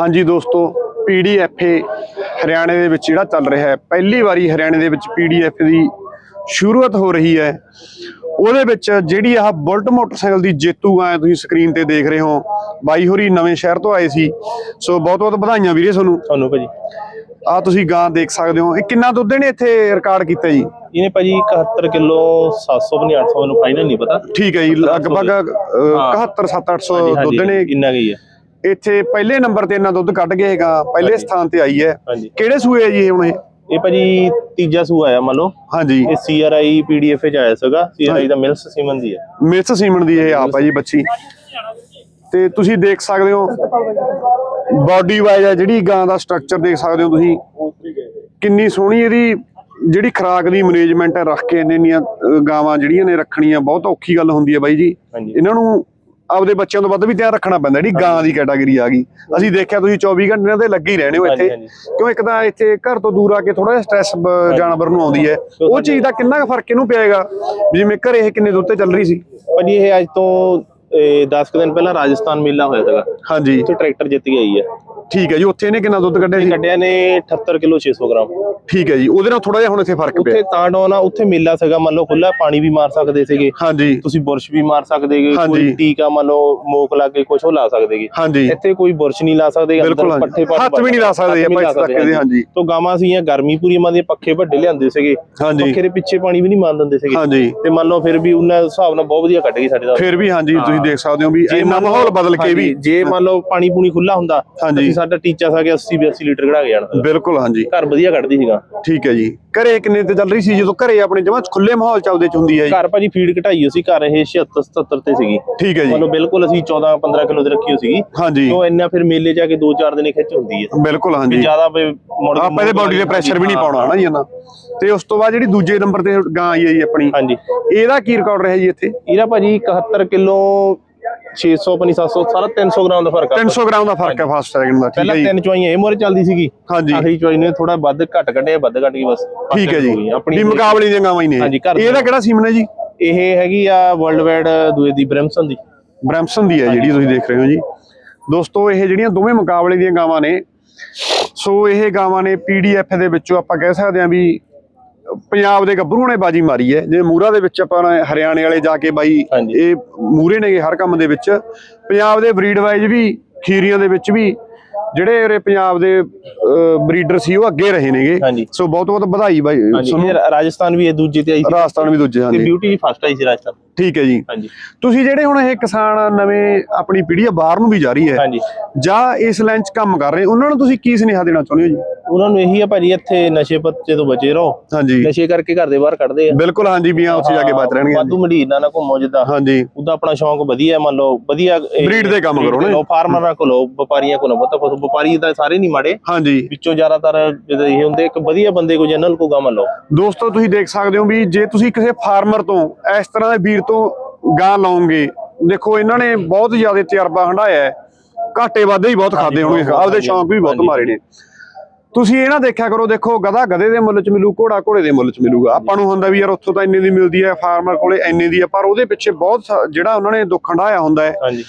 ਹਾਂਜੀ ਦੋਸਤੋ ਪੀਡੀਐਫਏ ਹਰਿਆਣੇ ਦੇ ਵਿੱਚ ਜਿਹੜਾ ਚੱਲ ਰਿਹਾ ਹੈ ਪਹਿਲੀ ਵਾਰੀ ਹਰਿਆਣੇ ਦੇ ਵਿੱਚ ਪੀਡੀਐਫ ਦੀ ਸ਼ੁਰੂਆਤ ਹੋ ਰਹੀ ਹੈ। ਉਹਦੇ ਵਿੱਚ ਜਿਹੜੀ ਆਹ ਬੁਲਟ ਮੋਟਰਸਾਈਕਲ ਦੀ ਜੇਤੂ ਆ ਤੁਸੀਂ ਸਕਰੀਨ ਤੇ ਦੇਖ ਰਹੇ ਹੋ। ਬਾਈ ਹੋਰੀ ਨਵੇਂ ਸ਼ਹਿਰ ਤੋਂ ਆਏ ਸੀ। ਸੋ ਬਹੁਤ ਬਹੁਤ ਵਧਾਈਆਂ ਵੀਰੇ ਤੁਹਾਨੂੰ। ਤੁਹਾਨੂੰ ਭਾਜੀ। ਆ ਤੁਸੀਂ ਗਾਂ ਦੇਖ ਸਕਦੇ ਹੋ। ਇਹ ਕਿੰਨਾ ਦੁੱਧ ਨੇ ਇੱਥੇ ਰਿਕਾਰਡ ਕੀਤਾ ਜੀ? ਇਹਨੇ ਭਾਜੀ 71 ਕਿਲੋ 700 ਬਣੀ 800 ਮੈਨੂੰ ਫਾਈਨਲ ਨਹੀਂ ਪਤਾ। ਠੀਕ ਹੈ ਜੀ ਲਗਭਗ ਅਹ, 71 7 800 ਦੁੱਧ ਨੇ ਇੰਨਾ ਗਈ ਹੈ। ਇੱਥੇ ਪਹਿਲੇ ਨੰਬਰ ਤੇ ਇੰਨਾ ਦੁੱਧ ਕੱਢ ਗਏ ਹੈਗਾ ਪਹਿਲੇ ਸਥਾਨ ਤੇ ਆਈ ਹੈ। ਹਾਂਜੀ। ਕਿਹੜੇ ਸੂਏ ਜੀ ਇਹ ਹੁਣ? ਇਹ ਇਹ ਭਾਜੀ ਤੀਜਾ ਸੂ ਆਇਆ ਮੰਨ ਲਓ। ਹਾਂਜੀ। ਇਹ ਸੀਆਰਆਈ ਪੀਡੀਐਫ ਚ ਆਇਆ ਸੀਗਾ। ਸੀਆਰਆਈ ਦਾ ਮਿਲਸ ਸੀਮਨ ਦੀ ਹੈ। ਮਿਸ ਸੀਮਨ ਦੀ ਇਹ ਆਪ ਹੈ ਜੀ ਬੱਚੀ। ਤੇ ਤੁਸੀਂ ਦੇਖ ਸਕਦੇ ਹੋ ਬਾਡੀ ਵਾਈਜ਼ ਹੈ ਜਿਹੜੀ ਗਾਂ ਦਾ ਸਟਰਕਚਰ ਦੇਖ ਸਕਦੇ ਹੋ ਤੁਸੀਂ। ਕਿੰਨੀ ਸੋਹਣੀ ਇਹਦੀ ਜਿਹੜੀ ਖਰਾਕ ਦੀ ਮੈਨੇਜਮੈਂਟ ਹੈ ਰੱਖ ਕੇ ਇੰਨੇ ਇੰਨੀਆਂ ਅਹ, ਗਾਵਾਂ ਜਿਹੜੀਆਂ ਨੇ ਰੱਖਣੀਆਂ ਬਹੁਤ ਔਖੀ ਗੱਲ ਹੁੰਦੀ ਹੈ ਬਾਈ ਜੀ। ਹਾਂਜੀ। ਇਹਨਾਂ ਨੂੰ ਆਪਦੇ ਬੱਚਿਆਂ ਤੋਂ ਵੱਧ ਵੀ ਧਿਆਨ ਰੱਖਣਾ ਪੈਂਦਾ ਜਿਹੜੀ ਗਾਂ ਦੀ ਕੈਟਾਗਰੀ ਆ ਗਈ। ਅਸੀਂ ਦੇਖਿਆ ਤੁਸੀਂ 24 ਘੰਟੇ ਇਹਨਾਂ ਤੇ ਲੱਗੇ ਹੀ ਰਹਿਣੇ ਹੋ ਇੱਥੇ। ਕਿਉਂ ਇੱਕ ਤਾਂ ਇੱਥੇ ਘਰ ਤੋਂ ਦੂਰ ਆ ਕੇ ਥੋੜਾ ਜਿਹਾ ਸਟ੍ਰੈਸ ਜਾਨਵਰ ਨੂੰ ਆਉਂਦੀ ਹੈ। ਉਹ ਚੀਜ਼ ਦਾ ਕਿੰਨਾ ਕੁ ਫ਼ਰਕ ਇਹਨੂੰ ਪਏਗਾ ਜਿਵੇਂ ਘਰੇ ਇਹ ਕਿੰਨੇ ਦੁੱਧ ਤੇ ਚੱਲ ਰਹੀ ਸੀ? ਭਾਜੀ ਇਹ ਅੱਜ ਤੋਂ 10 ਕੁ ਦਿਨ ਪਹਿਲਾਂ ਰਾਜਸਥਾਨ ਮੇਲਾ ਹੋਇਆ ਸੀਗਾ। ਹਾਂਜੀ। ਉੱਥੇ ਟਰੈਕਟਰ ਜਿੱਤ ਕੇ ਆਈ ਹੈ। ਠੀਕ ਹੈ ਜੀ ਉੱਥੇ ਇਹਨੇ ਕਿੰਨਾ ਦੁੱਧ ਕੱਢਿਆ ਸੀ? ਕੱਢਿਆ ਨੇ 78 ਕਿਲੋ 600 ਗ੍ਰਾਮ। ਠੀਕ ਹੈ ਜੀ ਉਹਦੇ ਨਾਲ ਥੋੜਾ ਜਿਹਾ ਹੁਣ ਇੱਥੇ ਫ਼ਰਕ ਪਿਆ। ਉੱਥੇ ਤਾਂ ਡਾਉਨ ਆ ਉੱਥੇ ਮੇਲਾ ਸੀਗਾ ਮੰਨ ਲਓ ਖੁੱਲਾ ਪਾਣੀ ਵੀ ਮਾਰ ਸਕਦੇ ਸੀਗੇ। ਹਾਂਜੀ। ਤੁਸੀਂ ਬੁਰਸ਼ ਵੀ ਮਾਰ ਸਕਦੇ ਗੇ ਹਾਂਜੀ। ਕੋਈ ਟੀਕਾ ਮੰਨ ਲਓ ਮੋਕ ਲਾ ਕੇ ਕੁਝ ਉਹ ਲਾ ਸਕਦੇ ਗੇ ਹਾਂਜੀ। ਇੱਥੇ ਕੋਈ ਬੁਰਸ਼ ਨਹੀਂ ਲਾ ਸਕਦੇ ਬਿਲਕੁਲ ਹਾਂਜੀ। ਹੱਥ ਵੀ ਨਹੀਂ ਲਾ ਸਕਦੇ ਆਪਾਂ ਇਸ ਤੱਕ ਦੇ, ਹਾਂਜੀ। ਤੋਂ ਗਾਵਾਂ ਸੀਆਂ ਗਰਮੀ ਪੂਰੀ ਮਾਂ ਦੇ ਪੱਖੇ ਵੱਡੇ ਲਿਆਂਦੇ ਸੀਗੇ। ਹਾਂਜੀ। ਪੱਖੇ ਦੇ ਪਿੱਛੇ ਪਾਣੀ ਵੀ ਨਹੀਂ ਮਾਰ ਦਿੰਦੇ ਸੀਗੇ। ਹਾਂਜੀ। ਤੇ ਮੰਨ ਲਓ ਫਿਰ ਵੀ ਉਹਨਾਂ ਹਿਸਾਬ ਨਾਲ ਬਹੁਤ ਵਧੀਆ ਕੱਢ ਗਈ ਸਾਡੇ ਦਾ ਫਿਰ ਵੀ ਹਾਂਜੀ ਤੁਸੀਂ ਦੇਖ ਸਕਦੇ ਹੋ ਵੀ ਇੰਨਾ ਮਾਹੌਲ ਬਦਲ ਕੇ ਵੀ ਜੇ ਮੰਨ ਲਓ ਪਾਣੀ ਪੂਣੀ ਖੁੱਲਾ ਹੁੰਦਾ। ਅਸੀਂ ਸਾਡਾ ਟੀਚਾ ਸਾ ਗਿਆ 80 82 ਲੀਟਰ ਕਢਾ ਕੇ ਜਾਣਾ। ਬਿਲਕੁਲ ਹਾਂਜੀ। ਘਰ ਵਧੀਆ ਕੱਢਦੀ ਸੀਗਾ। ਠੀਕ ਹੈ ਜੀ। ਘਰੇ ਕਿੰਨੇ ਤੇ ਚੱਲ ਰਹੀ ਸੀ ਜਦੋਂ ਘਰੇ ਆਪਣੇ ਜਮਾਂ ਖੁੱਲੇ ਮਾਹੌਲ ਚੱਲਦੇ ਚ ਹੁੰਦੀ ਹੈ ਜੀ? ਘਰ ਭਾਜੀ ਫੀਡ ਘਟਾਈ ਹੋਈ ਸੀ ਘਰ ਇਹ 76 77 ਤੇ ਸੀਗੀ। ਠੀਕ ਹੈ ਜੀ। ਮੰਨ ਲਓ ਬਿਲਕੁਲ ਅਸੀਂ 14 15 ਕਿਲੋ ਦੀ ਰੱਖੀ ਹੋਈ ਸੀਗੀ। ਹਾਂਜੀ। ਤੋਂ ਇੰਨਾ ਫਿਰ ਮੇਲੇ ਜਾ ਕੇ 2-4 ਦਿਨ ਖਿੱਚ ਹੁੰਦੀ ਹੈ। ਬਿਲਕੁਲ ਹਾਂਜੀ। ਜ਼ਿਆਦਾ ਮੁੜ ਕੇ ਆਪਾਂ ਇਹਦੇ ਬਾਡੀ ਦੇ ਪ੍ਰੈਸ਼ਰ ਵੀ ਨਹੀਂ ਪਾਉਣਾ ਹਨਾ ਜੀ ਇਹਨਾਂ ਤੇ ਉਸ ਤੋਂ ਬਾਅਦ ਜਿਹੜੀ ਦੂਜੇ ਨੰਬਰ ਤੇ ਗਾਂ ਆਈ ਹੈ ਜੀ ਆਪਣੀ ਹਾਂਜੀ। ਇਹਦਾ ਕੀ ਰਿਕਾਰਡ ਰਿਹਾ ਜੀ ਇੱਥੇ? ਇਹਦਾ ਭਾਜੀ 71 ਕਿਲੋ 600 ਪਨੀ 700 ਸਾਰਾ 300 ਗ੍ਰਾਮ ਦਾ ਫ਼ਰਕ ਆ। 300 ਗ੍ਰਾਮ ਦਾ ਫ਼ਰਕ ਹੈ ਫਸਟ ਸੈਕਿੰਡ ਦਾ ਠੀਕ ਪਹਿਲਾਂ ਹੈ ਜੀ। ਤਿੰਨ ਚੁਆਈਆਂ ਇਹ ਮੋਰੇ ਚੱਲਦੀ ਸੀਗੀ। ਹਾਂਜੀ। ਆਖਰੀ ਚੁਆਈ ਨੇ ਥੋੜਾ ਵੱਧ ਘੱਟ ਕੱਢਿਆ ਵੱਧ ਘੱਟ ਗਈ ਬਸ। ਠੀਕ ਹੈ ਜੀ। ਆਪਣੀ ਵੀ ਮੁਕਾਬਲੇ ਦੀਆਂ ਗਾਵਾਂ ਹੀ ਨੇ। ਇਹਦਾ ਕਿਹੜਾ ਸੀਮਨ ਹੈ ਜੀ? ਇਹ ਹੈਗੀ ਆ ਵਰਲਡ ਵਾਈਡ ਦੂਏ ਦੀ ਬ੍ਰੈਮਸਨ ਦੀ। ਬ੍ਰੈਂਪਸਨ ਦੀ ਹੈ ਜਿਹੜੀ ਤੁਸੀਂ ਦੇਖ ਰਹੇ ਹੋ ਜੀ। ਦੋਸਤੋ ਇਹ ਜਿਹੜੀਆਂ ਦੋਵੇਂ ਮੁਕਾਬਲੇ ਦੀਆਂ ਗਾਵਾਂ ਨੇ ਸੋ ਇਹ ਗਾਵਾਂ ਨੇ ਪੀਡੀਐਫ ਦੇ ਵਿੱਚੋਂ ਆਪਾਂ ਕਹਿ ਸਕਦੇ ਹਾਂ ਵੀ ਪੰਜਾਬ ਦੇ ਗੱਭਰੂਆਂ ਨੇ ਬਾਜੀ ਮਾਰੀ ਹੈ ਜਿਵੇਂ ਮੂਰਾ ਦੇ ਵਿੱਚ ਆਪਾਂ ਹਰਿਆਣੇ ਵਾਲੇ ਜਾ ਕੇ ਬਾਈ। ਇਹ ਮੂਰੇ ਨੇਗੇ ਹਰ ਕੰਮ ਦੇ ਵਿੱਚ। ਪੰਜਾਬ ਦੇ ਬਰੀਡ ਵਾਈਜ਼ ਵੀ ਖੀਰੀਆਂ ਦੇ ਵਿੱਚ ਵੀ ਜਿਹੜੇ ਉਰੇ ਪੰਜਾਬ ਦੇ ਬਰੀਡਰ ਸੀ ਉਹ ਅੱਗੇ ਰਹੇ ਨੇਗੇ। ਸੋ ਬਹੁਤ ਬਹੁਤ ਵਧਾਈ ਬਾਈ ਤੁਹਾਨੂੰ ਰਾਜਸਥਾਨ ਵੀ ਇਹ ਦੂਜੇ ਤੇ ਆਈ ਸੀ। ਰਾਜਸਥਾਨ ਵੀ ਦੂਜੇ ਤੇ ਹਾਂਜੀ। ਬਿਊਟੀ ਫਸਟ ਆਈ ਸੀ ਰਾਜਸਥਾਨ। ਠੀਕ ਹੈ ਜੀ। ਹਾਂਜੀ। ਤੁਸੀਂ ਜਿਹੜੇ ਹੁਣ ਇਹ ਕਿਸਾਨ ਨਵੇਂ ਆਪਣੀ ਪੀੜ੍ਹੀ ਬਾਹਰ ਨੂੰ ਵੀ ਜਾ ਰਹੀ ਹੈ ਹਾਂਜੀ। ਜਾਂ ਇਸ ਲਾਈਨ 'ਚ ਕੰਮ ਕਰ ਰਹੇ ਉਹਨਾਂ ਨੂੰ ਤੁਸੀਂ ਕੀ ਸੁਨੇਹਾ ਦੇਣਾ ਚਾਹੁੰਦੇ ਹੋ ਜੀ? ਉਹਨਾਂ ਨੂੰ ਇਹੀ ਆ ਭਾਜੀ ਇੱਥੇ ਨਸ਼ੇ ਪੱਤੇ ਤੋਂ ਬਚੇ ਰਹੋ। ਹਾਂਜੀ। ਨਸ਼ੇ ਕਰਕੇ ਘਰ ਦੇ ਬਾਹਰ ਕੱਢਦੇ ਆ। ਬਿਲਕੁਲ ਹਾਂਜੀ ਵੀ ਆ ਉੱਥੇ ਜਾ ਕੇ ਬਚ ਰਹਿਣਗੇ ਵਾਧੂ ਮੰਡੀਰ ਨਾ ਘੁੰਮੋ ਜਿੱਦਾਂ। ਹਾਂਜੀ। ਉਹਦਾ ਆਪਣਾ ਸ਼ੌਂਕ ਵਧੀਆ ਮੰਨ ਲਓ ਵਧੀਆ Breed ਦੇ ਕੰਮ ਕਰੋ ਨਾ। ਫਾਰਮਰਾਂ ਕੋਲੋਂ ਵਪਾਰੀਆਂ ਕੋਲੋਂ ਪਤਾ ਫਸ ਵਪਾਰੀ ਤਾਂ ਸਾਰੇ ਨਹੀਂ ਮਾੜੇ। ਹਾਂਜੀ। ਵਿੱਚੋਂ ਜ਼ਿਆਦਾਤਰ ਜਦੋਂ ਇਹ ਹੁੰਦੇ ਇੱਕ ਵਧੀਆ ਬੰਦੇ ਕੋ ਜਨਰਲ ਕੋ ਗਮ ਲਓ। ਦੋਸਤੋ ਤੁਸੀਂ ਦੇਖ ਸਕਦੇ ਹੋ ਵੀ ਜੇ ਤੁਸੀਂ ਕਿਸੇ ਫਾਰਮਰ ਤੋਂ ਇਸ ਤਰ੍ਹਾਂ ਦੇ ਵੀਰ ਤੋਂ ਗਾਂ ਲਾਉਂਗੇ ਦੇਖੋ ਇਹਨਾਂ ਨੇ ਬਹੁਤ ਜ਼ਿਆਦਾ ਤਜਰਬਾ ਹੰਡਾਇਆ ਹੈ। ਘਾਟੇ ਵਾਧੇ ਹੀ ਬਹੁਤ ਖਾਦੇ ਹੋਣਗੇ ਆਪਦੇ ਸ਼ੌਂਕ ਵੀ ਬਹੁਤ ਮਾਰੇ ਨੇ। ਤੁਸੀਂ ਇਹ ਨਾ ਦੇਖਿਆ ਕਰੋ ਦੇਖੋ ਗਧਾ ਗਧੇ ਦੇ ਮੁੱਲ 'ਚ ਮਿਲੂ ਘੋੜਾ ਘੋੜੇ ਦੇ ਮੁੱਲ 'ਚ ਮਿਲੂਗਾ। ਆਪਾਂ ਨੂੰ ਹੁੰਦਾ ਵੀ ਯਾਰ ਉੱਥੋਂ ਤਾਂ ਇੰਨੇ ਦੀ ਮਿਲਦੀ ਹੈ ਫਾਰਮਰ ਕੋਲੇ ਇੰਨੇ ਦੀ ਹੈ ਪਰ ਉਹਦੇ ਪਿੱਛੇ ਬਹੁਤ ਜਿਹੜਾ ਉਹਨਾਂ ਨੇ ਦੁੱਖ ਹੰਡਾਇਆ ਹੁੰਦਾ ਹੈ ਹਾਂਜੀ।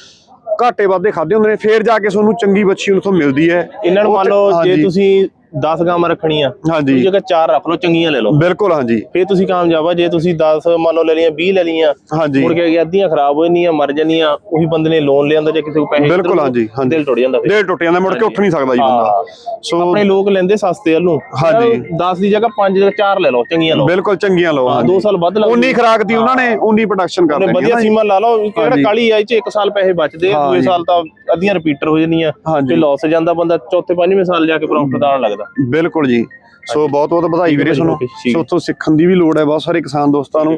ਘਾਟੇ ਵਾਧੇ ਖਾਦੇ ਹੁੰਦੇ ਨੇ ਫੇਰ ਜਾ ਕੇ ਤੁਹਾਨੂੰ ਚੰਗੀ ਬੱਚੀ ਉੱਥੋਂ ਮਿਲਦੀ ਹੈ। ਇਹਨਾਂ ਨੂੰ ਮੰਨ ਲਓ ਜੇ। ਤੁਸੀਂ 10 ਗਾਵਾਂ ਰੱਖਣੀਆਂ। ਹਾਂਜੀ। ਜਗ੍ਹਾ 4 ਰੱਖ ਲਓ ਚੰਗੀਆਂ ਲੈ ਲਓ। ਬਿਲਕੁਲ ਹਾਂਜੀ। ਫੇਰ ਤੁਸੀਂ ਕਾਮਯਾਬ ਆ। ਜੇ ਤੁਸੀਂ 10 ਮੰਨ ਲਓ ਲੈ ਲਈਆਂ 20 ਲੈ ਲਈਆਂ ਹਾਂਜੀ। ਮੁੜ ਕੇ ਅੱਧੀਆਂ ਖਰਾਬ ਹੋ ਜਾਂਦੀਆਂ ਮਰ ਜਾਂਦੀਆਂ ਉਹੀ ਬੰਦੇ ਨੇ ਲੋਨ ਲਿਆਂਦਾ ਜਾਂ ਕਿਸੇ ਕੋ ਪੈਸੇ ਬਿਲਕੁਲ, ਹਾਂਜੀ। ਦਿਲ ਟੁੱਟ ਜਾਂਦਾ ਫਿਰ। ਢੇਰ ਟੁੱਟ ਜਾਂਦਾ ਮੁੜ ਕੇ ਉੱਠ ਨਹੀਂ ਸਕਦਾ ਜੀ ਬੰਦਾ। ਸੋ ਆਪਣੇ ਲੋਕ ਲੈਂਦੇ ਸਸਤੇ ਵੱਲੋਂ ਹਾਂਜੀ। 10 ਦੀ ਜਗ੍ਹਾ 5 ਜਾਂ 4 ਲੈ ਲਓ ਚੰਗੀਆਂ ਲਓ। ਬਿਲਕੁਲ ਚੰਗੀਆਂ ਲਓ ਹਾਂ, ਹਾਂਜੀ। ਦੋ ਸਾਲ ਵੱਧ ਲੱਗਦੇ ਉਨੀ ਖਰਾਕ ਦੀ ਉਹਨਾਂ ਨੇ ਉਨੀ ਪ੍ਰੋਡਕਸ਼ਨ ਕਰ ਲੈਣੀ ਵਧੀਆ ਸੀਮਾ ਲਾ ਲਓ ਕਿਹੜਾ। ਕਾਲੀ ਆਈ ਚ 1 ਸਾਲ ਪੈਸੇ ਬਚਦੇ ਆ। ਸਾਲ ਤਾਂ ਅੱਧੀਆਂ ਰਿਪੀਟਰ ਹੋ ਜਾਂਦੀਆਂ। ਤੇ ਲਾਸ ਜਾਂਦਾ ਬੰਦਾ ਚੌਥੇ ਪੰਜਵੇਂ ਸਾਲ ਜਾ ਕੇ ਪ੍ਰੋਫਿਟ ਦਾਣ ਲੱਗਦਾ। ਬਿਲਕੁਲ ਜੀ। ਸੋ ਬਹੁਤ ਬਹੁਤ ਵਧਾਈ ਵੀਰੇ ਤੁਹਾਨੂੰ। ਸੋ ਤੋਂ ਸਿੱਖਣ ਦੀ ਵੀ ਲੋੜ ਹੈ ਬਹੁਤ ਸਾਰੇ ਕਿਸਾਨ ਦੋਸਤਾਂ ਨੂੰ।